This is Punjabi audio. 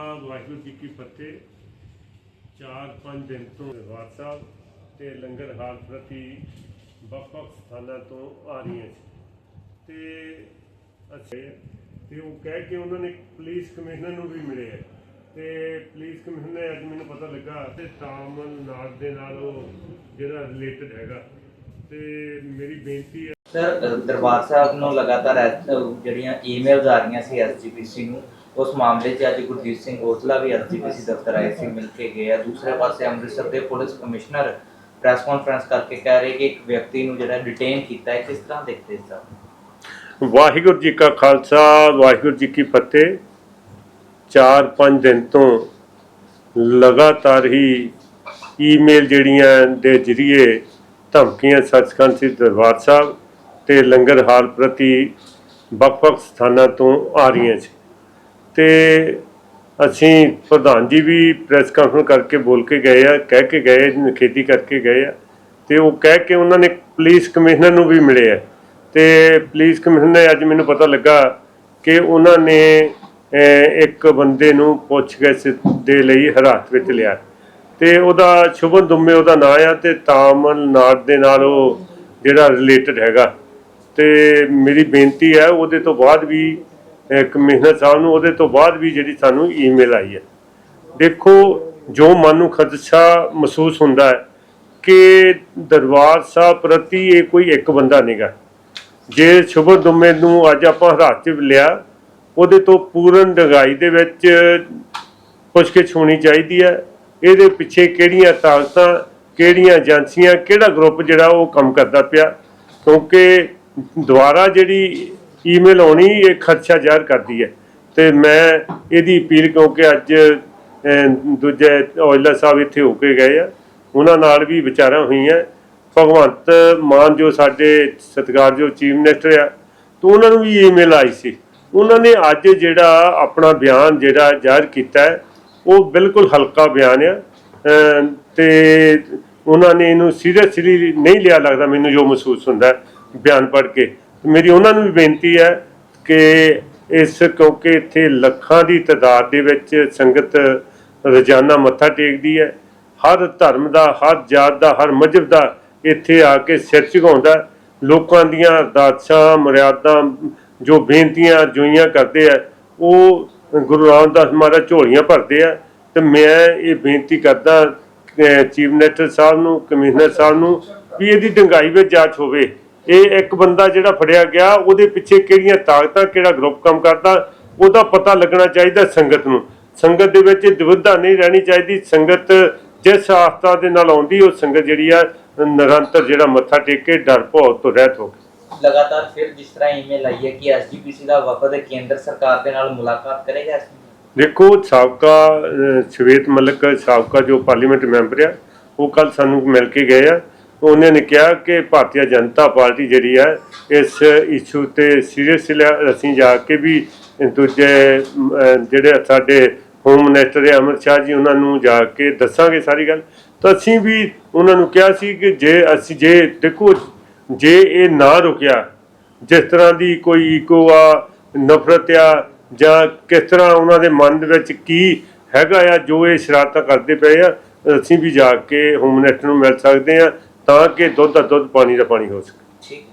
ਆ ਵਾਹਿਗੁਰੂ ਜੀ ਕੀ ਫਤਿਹ। ਚਾਰ ਪੰਜ ਦਿਨ ਤੋਂ ਦਰਬਾਰ ਸਾਹਿਬ ਤੇ ਲੰਗਰ ਹਾਲ ਪ੍ਰਤੀ ਵੱਖ-ਵੱਖ ਸਥਾਨਾਂ ਤੋਂ ਆ ਰਹੀਆਂ ਸੀ। ਤੇ ਅੱਛੇ ਤੇ ਉਹ ਕਹਿ ਕੇ ਉਹਨਾਂ ਨੇ ਪੁਲਿਸ ਕਮਿਸ਼ਨਰ ਨੂੰ ਵੀ ਮਿਲੇ ਹੈ ਤੇ ਪੁਲਿਸ ਕਮਿਸ਼ਨਰ ਅੱਜ ਮੈਨੂੰ ਪਤਾ ਲੱਗਾ ਤੇ ਤਾਮਲ ਨਾਲ ਦੇ ਨਾਲ ਉਹ ਜਿਹੜਾ ਰਿਲੇਟਡ ਹੈਗਾ। ਤੇ ਮੇਰੀ ਬੇਨਤੀ ਹੈ ਸਰ ਦਰਬਾਰ ਸਾਹਿਬ ਨੂੰ ਲਗਾਤਾਰ ਜਿਹੜੀਆਂ ਈਮੇਲਸ ਆ ਰਹੀਆਂ ਸੀ ਐਸਜੀਪੀਸੀ ਨੂੰ ਉਸ ਮਾਮਲੇ 'ਚ ਅੱਜ ਗੁਰਜੀਤ ਸਿੰਘ ਔਜਲਾ ਵੀ ਐਸਜੀਪੀਸੀ ਦਫ਼ਤਰ ਆਏ ਸੀ, ਮਿਲ ਕੇ ਗਏ ਆ। ਦੂਸਰੇ ਪਾਸੇ ਅੰਮ੍ਰਿਤਸਰ ਦੇ ਪੁਲਿਸ ਕਮਿਸ਼ਨਰ ਪ੍ਰੈਸ ਕਾਨਫਰੰਸ ਕਰਕੇ ਕਹਿ ਰਹੇ ਕਿ ਇੱਕ ਵਿਅਕਤੀ ਨੂੰ ਜਿਹੜਾ ਡਿਟੇਨ ਕੀਤਾ ਹੈ, ਕਿਸ ਤਰ੍ਹਾਂ ਦੇਖਦੇ ਸਰ ਵਾਹਿਗੁਰੂ ਜੀ ਕਾ ਖਾਲਸਾ, ਵਾਹਿਗੁਰੂ ਜੀ ਕੀ ਫਤਿਹ। ਚਾਰ ਪੰਜ ਦਿਨ ਤੋਂ ਲਗਾਤਾਰ ਹੀ ਈਮੇਲ ਜਿਹੜੀਆਂ ਦੇ ਜਰੀਏ ਧਮਕੀਆਂ ਸੱਚਖੰਡ ਸ੍ਰੀ ਦਰਬਾਰ ਸਾਹਿਬ ਤੇ ਲੰਗਰ ਹਾਲ ਪ੍ਰਤੀ ਵੱਖ-ਵੱਖ ਸਥਾਨਾਂ ਤੋਂ ਆ ਰਹੀਆਂ ਸੀ। ਤੇ ਅਸੀਂ ਪ੍ਰਧਾਨ ਜੀ ਵੀ ਪ੍ਰੈਸ ਕਾਨਫਰੰਸ ਕਰਕੇ ਬੋਲ ਕੇ ਗਏ ਆ, ਕਹਿ ਕੇ ਗਏ ਨਿਖੇਧੀ ਕਰਕੇ ਗਏ ਆ। ਤੇ ਉਹ ਕਹਿ ਕੇ ਉਹਨਾਂ ਨੇ ਪੁਲਿਸ ਕਮਿਸ਼ਨਰ ਨੂੰ ਵੀ ਮਿਲੇ ਆ। ਤੇ ਪੁਲਿਸ ਕਮਿਸ਼ਨਰ ਨੇ ਅੱਜ ਮੈਨੂੰ ਪਤਾ ਲੱਗਾ ਕਿ ਉਹਨਾਂ ਨੇ ਇੱਕ ਬੰਦੇ ਨੂੰ ਪੁੱਛਗਿੱਛ ਦੇ ਲਈ ਹਰਾਸਤ ਵਿੱਚ ਲਿਆ। ਤੇ ਉਹਦਾ ਸ਼ੁਭਨ ਦੁੰਮੇ ਉਹਦਾ ਨਾਂ ਆ ਤੇ ਤਾਮਲ ਨਾਡ ਦੇ ਨਾਲ ਉਹ ਜਿਹੜਾ ਰਿਲੇਟਡ ਹੈਗਾ। ਤੇ ਮੇਰੀ ਬੇਨਤੀ ਹੈ, ਉਹਦੇ ਤੋਂ ਬਾਅਦ ਵੀ ਕਮਿਸ਼ਨਰ ਸਾਹਿਬ ਨੂੰ, ਉਹਦੇ ਤੋਂ ਬਾਅਦ ਵੀ ਜਿਹੜੀ ਸਾਨੂੰ ਈਮੇਲ ਆਈ ਹੈ। ਦੇਖੋ, ਜੋ ਮਨ ਨੂੰ ਖਦਸ਼ਾ ਮਹਿਸੂਸ ਹੁੰਦਾ ਹੈ ਕਿ ਦਰਬਾਰ ਸਾਹਿਬ ਪ੍ਰਤੀ ਇਹ ਕੋਈ ਇੱਕ ਬੰਦਾ ਨਹੀਂਗਾ ਜੇ ਸ਼ੁਭਨ ਦੁਮੇ ਨੂੰ ਅੱਜ ਆਪਾਂ ਹਰਾਸਤ 'ਚ ਲਿਆ, ਉਹਦੇ ਤੋਂ ਪੂਰਨ ਡਗਾਈ ਦੇ ਵਿੱਚ ਪੁੱਛਗਿੱਛ ਹੋਣੀ ਚਾਹੀਦੀ ਹੈ। ਇਹਦੇ ਪਿੱਛੇ ਕਿਹੜੀਆਂ ਤਾਕਤਾਂ, ਕਿਹੜੀਆਂ ਏਜੰਸੀਆਂ, ਕਿਹੜਾ ਗਰੁੱਪ ਜਿਹੜਾ ਉਹ ਕੰਮ ਕਰਦਾ ਪਿਆ? ਕਿਉਂਕਿ ਦੁਬਾਰਾ ਜਿਹੜੀ ਈਮੇਲ ਆਉਣੀ, ਇਹ ਖਦਸ਼ਾ ਜ਼ਾਹਿਰ ਕਰਦੀ ਹੈ। ਤੇ ਮੈਂ ਇਹਦੀ ਅਪੀਲ ਕਿਉਂਕਿ ਅੱਜ ਦੂਜੇ ਔਜਲਾ ਸਾਹਿਬ ਇੱਥੇ ਹੋ ਕੇ ਗਏ ਆ। ਉਹਨਾਂ ਨਾਲ ਵੀ ਵਿਚਾਰਾਂ ਹੋਈਆਂ। ਭਗਵੰਤ ਮਾਨ ਜੋ ਸਾਡੇ ਸਤਿਕਾਰਯੋਗ ਚੀਫ ਮਿਨਿਸਟਰ ਆ, ਤੋਂ ਉਹਨਾਂ ਨੂੰ ਵੀ ਈਮੇਲ ਆਈ ਸੀ। ਉਹਨਾਂ ਨੇ ਅੱਜ ਜਿਹੜਾ ਆਪਣਾ ਬਿਆਨ ਜਿਹੜਾ ਜ਼ਾਹਿਰ ਕੀਤਾ ਉਹ ਬਿਲਕੁਲ ਹਲਕਾ ਬਿਆਨ ਆ। ਅਮ ਤੇ ਉਹਨਾਂ ਨੇ ਇਹਨੂੰ ਸੀਰੀਅਸਲੀ ਨਹੀਂ ਲਿਆ ਲੱਗਦਾ, ਮੈਨੂੰ ਜੋ ਮਹਿਸੂਸ ਹੁੰਦਾ ਬਿਆਨ ਪੜ੍ਹ ਕੇ। ਮੇਰੀ ਉਹਨਾਂ ਨੂੰ ਵੀ ਬੇਨਤੀ ਹੈ ਕਿ ਇਸ ਕਿਉਂਕਿ ਇੱਥੇ ਲੱਖਾਂ ਦੀ ਤਾਦਾਦ ਦੇ ਵਿੱਚ ਸੰਗਤ ਰੋਜ਼ਾਨਾ ਮੱਥਾ ਟੇਕਦੀ ਹੈ, ਹਰ ਧਰਮ ਦਾ, ਹਰ ਜਾਤ ਦਾ, ਹਰ ਮਜ਼ਹਬ ਦਾ ਇੱਥੇ ਆ ਕੇ ਸਿਰ ਝੁਕਾਉਂਦਾ ਲੋਕਾਂ ਦੀਆਂ ਅਰਦਾਸਾਂ, ਮਰਿਆਦਾਂ ਜੋ ਬੇਨਤੀਆਂ ਜੋਈਆਂ ਕਰਦੇ ਆ, ਉਹ ਗੁਰੂ ਰਾਮਦਾਸ ਮਹਾਰਾਜ ਝੋਲੀਆਂ ਭਰਦੇ ਆ। ਤੇ ਮੈਂ ਇਹ ਬੇਨਤੀ ਕਰਦਾ ਚੀਫ ਮਿਨਿਸਟਰ ਸਾਹਿਬ ਨੂੰ, ਕਮਿਸ਼ਨਰ ਸਾਹਿਬ ਨੂੰ ਵੀ ਇਹਦੀ ਡੰਗਾਈ ਵਿੱਚ ਜਾਂਚ ਹੋਵੇ। ਇਹ ਇੱਕ ਬੰਦਾ ਜਿਹੜਾ ਫੜਿਆ ਗਿਆ ਉਹਦੇ ਪਿੱਛੇ ਕਿਹੜੀਆਂ ਤਾਕਤਾਂ ਕਿਹੜਾ ਗਰੁੱਪ ਕੰਮ ਕਰਦਾ ਉਹਦਾ ਪਤਾ ਲੱਗਣਾ ਚਾਹੀਦਾ ਸੰਗਤ ਨੂੰ। ਸੰਗਤ ਦੇ ਵਿੱਚ ਦੁਵਿਧਾ ਨਹੀਂ ਰਹਿਣੀ ਚਾਹੀਦੀ। ਸੰਗਤ ਜਿਸ ਆਸਥਾ ਦੇ ਨਾਲ ਆਉਂਦੀ ਉਹ ਸੰਗਤ ਜਿਹੜੀ ਆ ਨਿਰੰਤਰ ਜਿਹੜਾ ਮੱਥਾ ਟੇਕ ਕੇ ਡਰ ਭੌ ਤੋਂ ਰਹਿਤ ਹੋ ਕੇ। ਲਗਾਤਾਰ ਫਿਰ ਜਿਸ ਤਰ੍ਹਾਂ ਈਮੇਲ ਆਈ ਹੈ ਕਿ ਐਸਜੀਪੀਸੀ ਦਾ ਵਫਦ ਕੇਂਦਰ ਸਰਕਾਰ ਦੇ ਨਾਲ ਮੁਲਾਕਾਤ ਕਰੇਗਾ ਦੇਖੋ ਸਾਬਕਾ ਸ਼ਵੇਤ ਮਲਿਕ ਸਾਬਕਾ ਜੋ ਪਾਰਲੀਮੈਂਟ ਮੈਂਬਰ ਆ ਉਹ ਕੱਲ ਸਾਨੂੰ ਮਿਲ ਕੇ ਗਏ ਆ। ਉਹਨਾਂ ਨੇ ਕਿਹਾ ਕਿ ਭਾਰਤੀ ਜਨਤਾ ਪਾਰਟੀ ਜਿਹੜੀ ਹੈ, ਇਸ ਇਸ਼ੂ ਤੇ ਸੀਰੀਅਸਲੀ ਅਸੀਂ ਜਾ ਕੇ ਵੀ ਦੂਜੇ ਜਿਹੜੇ ਸਾਡੇ ਹੋਮ ਮਿਨਿਸਟਰ ਹੈ ਅਮਰ ਸ਼ਾਹ ਜੀ, ਉਹਨਾਂ ਨੂੰ ਜਾ ਕੇ ਦੱਸਾਂਗੇ ਸਾਰੀ ਗੱਲ। ਤਾਂ ਅਸੀਂ ਵੀ ਉਹਨਾਂ ਨੂੰ ਕਿਹਾ ਸੀ ਕਿ ਜੇ ਅਸੀਂ, ਜੇ ਦੇਖੋ, ਜੇ ਇਹ ਨਾ ਰੁਕਿਆ, ਜਿਸ ਤਰ੍ਹਾਂ ਦੀ ਕੋਈ ਈਗੋ ਆ, ਨਫ਼ਰਤ ਆ, ਜਾਂ ਕਿਸ ਤਰ੍ਹਾਂ ਉਹਨਾਂ ਦੇ ਮਨ ਦੇ ਵਿੱਚ ਕੀ ਹੈਗਾ ਆ, ਜੋ ਇਹ ਸ਼ਰਾਰਤਾਂ ਕਰਦੇ ਪਏ ਆ, ਅਸੀਂ ਵੀ ਜਾ ਕੇ ਹੋਮ ਮਿਨਿਸਟਰ ਨੂੰ ਮਿਲ ਸਕਦੇ ਆ ਤਾਂ ਕਿ ਦੁੱਧ ਦਾ ਦੁੱਧ ਪਾਣੀ ਦਾ ਪਾਣੀ ਹੋ ਸਕੇ। ਠੀਕ